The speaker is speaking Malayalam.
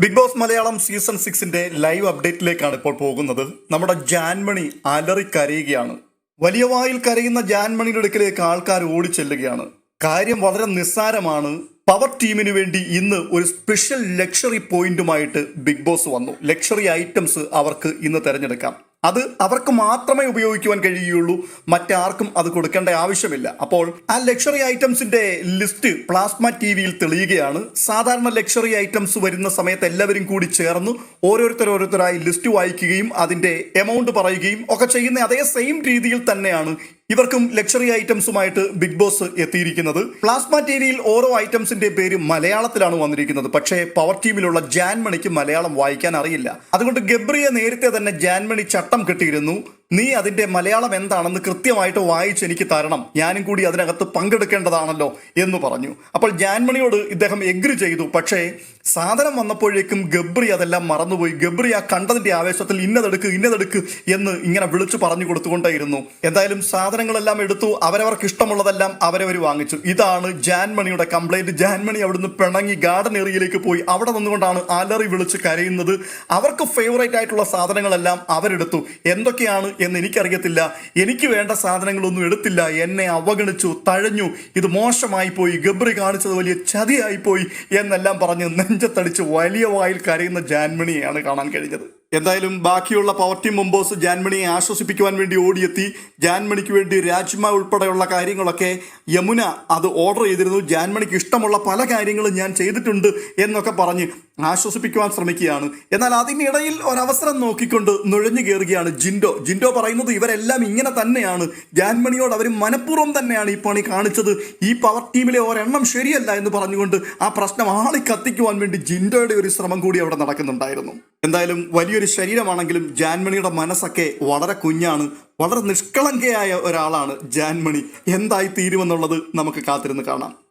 ബിഗ് ബോസ് മലയാളം സീസൺ സിക്സിന്റെ ലൈവ് അപ്ഡേറ്റിലേക്കാണ് ഇപ്പോൾ പോകുന്നത്. നമ്മുടെ ജാൻമണി അലറി കരയുകയാണ്. വലിയ വായിൽ കരയുന്ന ജാൻമണിയുടെ അടുക്കിലേക്ക് ആൾക്കാർ ഓടിച്ചെല്ലുകയാണ്. കാര്യം വളരെ നിസ്സാരമാണ്. പവർ ടീമിന് വേണ്ടി ഇന്ന് ഒരു സ്പെഷ്യൽ ലക്ഷറി പോയിന്റുമായിട്ട് ബിഗ് ബോസ് വന്നു. ലക്ഷറി ഐറ്റംസ് അവർക്ക് ഇന്ന് തിരഞ്ഞെടുക്കാം. അത് അവർക്ക് മാത്രമേ ഉപയോഗിക്കുവാൻ കഴിയുകയുള്ളൂ. മറ്റാർക്കും അത് കൊടുക്കേണ്ട ആവശ്യമില്ല. അപ്പോൾ ആ ലക്ഷറി ഐറ്റംസിന്റെ ലിസ്റ്റ് പ്ലാസ്മ ടി വിയിൽ തെളിയുകയാണ്. സാധാരണ ലക്ഷറി ഐറ്റംസ് വരുന്ന സമയത്ത് എല്ലാവരും കൂടി ചേർന്ന് ഓരോരുത്തർ ഓരോരുത്തരായി ലിസ്റ്റ് വായിക്കുകയും അതിന്റെ എമൗണ്ട് പറയുകയും ഒക്കെ ചെയ്യുന്ന അതേ സെയിം രീതിയിൽ തന്നെയാണ് ഇവർക്കും ലക്ഷറി ഐറ്റംസുമായിട്ട് ബിഗ് ബോസ് എത്തിയിരിക്കുന്നത്. പ്ലാസ്മ ടി വിയിൽ ഓരോ ഐറ്റംസിന്റെ പേര് മലയാളത്തിലാണ് വന്നിരിക്കുന്നത്. പക്ഷേ പവർ ടീമിലുള്ള ജാൻമണിക്ക് മലയാളം വായിക്കാൻ അറിയില്ല. അതുകൊണ്ട് ഗബ്രിയെ നേരത്തെ തന്നെ ജാൻമണി ചട്ടം കെട്ടിയിരുന്നു. നീ അതിന്റെ മലയാളം എന്താണെന്ന് കൃത്യമായിട്ട് വായിച്ച് എനിക്ക് തരണം. ഞാനും കൂടി അതിനകത്ത് പങ്കെടുക്കേണ്ടതാണല്ലോ എന്ന് പറഞ്ഞു. അപ്പോൾ ജാൻമണിയോട് ഇദ്ദേഹം എഗ്രി ചെയ്തു. പക്ഷേ സാധനം വന്നപ്പോഴേക്കും ഗബ്രി അതെല്ലാം മറന്നുപോയി. ഗബ്രി ആ കണ്ടതിന്റെ ആവേശത്തിൽ ഇന്നതെടുക്ക് ഇന്നതെടുക്ക് എന്ന് ഇങ്ങനെ വിളിച്ചു പറഞ്ഞു കൊടുത്തുകൊണ്ടേയിരുന്നു. എന്തായാലും സാധനങ്ങളെല്ലാം എടുത്തു. അവരവർക്ക് ഇഷ്ടമുള്ളതെല്ലാം അവരവർ വാങ്ങിച്ചു. ഇതാണ് ജാൻമണിയുടെ കംപ്ലൈന്റ് ജാൻമണി അവിടുന്ന് പിണങ്ങി ഗാർഡൻ ഏരിയയിലേക്ക് പോയി. അവിടെ നിന്നുകൊണ്ടാണ് അലറി വിളിച്ച് കരയുന്നത്. അവർക്ക് ഫേവറേറ്റ് ആയിട്ടുള്ള സാധനങ്ങളെല്ലാം അവരെടുത്തു. എന്തൊക്കെയാണ് എന്ന് എനിക്കറിയത്തില്ല. എനിക്ക് വേണ്ട സാധനങ്ങളൊന്നും എടുത്തില്ല. എന്നെ അവഗണിച്ചു തഴഞ്ഞു. ഇത് മോശമായി പോയി ഗബ്രി കാണിച്ചത് വലിയ ചതിയായി പോയി എന്നെല്ലാം പറഞ്ഞ് നെഞ്ചത്തടിച്ച് വലിയ വായിൽ കരയുന്ന ജാൻമണിയെയാണ് കാണാൻ കഴിഞ്ഞത്. എന്തായാലും ബാക്കിയുള്ള പവർ ടീം മെമ്പേഴ്സ് ജാൻമണിയെ ആശ്വസിപ്പിക്കുവാൻ വേണ്ടി ഓടിയെത്തി. ജാൻമണിക്ക് വേണ്ടി രാജ്മ ഉൾപ്പെടെയുള്ള കാര്യങ്ങളൊക്കെ യമുന അത് ഓർഡർ ചെയ്തിരുന്നു. ജാൻമണിക്ക് ഇഷ്ടമുള്ള പല കാര്യങ്ങളും ഞാൻ ചെയ്തിട്ടുണ്ട് എന്നൊക്കെ പറഞ്ഞ് ആശ്വസിപ്പിക്കുവാൻ ശ്രമിക്കുകയാണ്. എന്നാൽ അതിനിടയിൽ ഒരവസരം നോക്കിക്കൊണ്ട് നുഴഞ്ഞു കയറുകയാണ് ജിൻഡോ. ജിൻഡോ പറയുന്നത് ഇവരെല്ലാം ഇങ്ങനെ തന്നെയാണ്. ജാൻമണിയോട് അവർ മനഃപൂർവം തന്നെയാണ് ഈ പണി കാണിച്ചത്. ഈ പവർ ടീമിലെ ഒരെണ്ണം ശരിയല്ല എന്ന് പറഞ്ഞുകൊണ്ട് ആ പ്രശ്നം ആളി കത്തിക്കുവാൻ വേണ്ടി ജിൻഡോയുടെ ഒരു ശ്രമം കൂടി അവിടെ നടക്കുന്നുണ്ടായിരുന്നു. എന്തായാലും വലിയൊരു ശരീരമാണെങ്കിലും ജാൻമണിയുടെ മനസ്സൊക്കെ വളരെ കുഞ്ഞാണ്. വളരെ നിഷ്കളങ്കയായ ഒരാളാണ് ജാൻമണി. എന്തായി തീരുമെന്നുള്ളത് നമുക്ക് കാത്തിരുന്ന് കാണാം.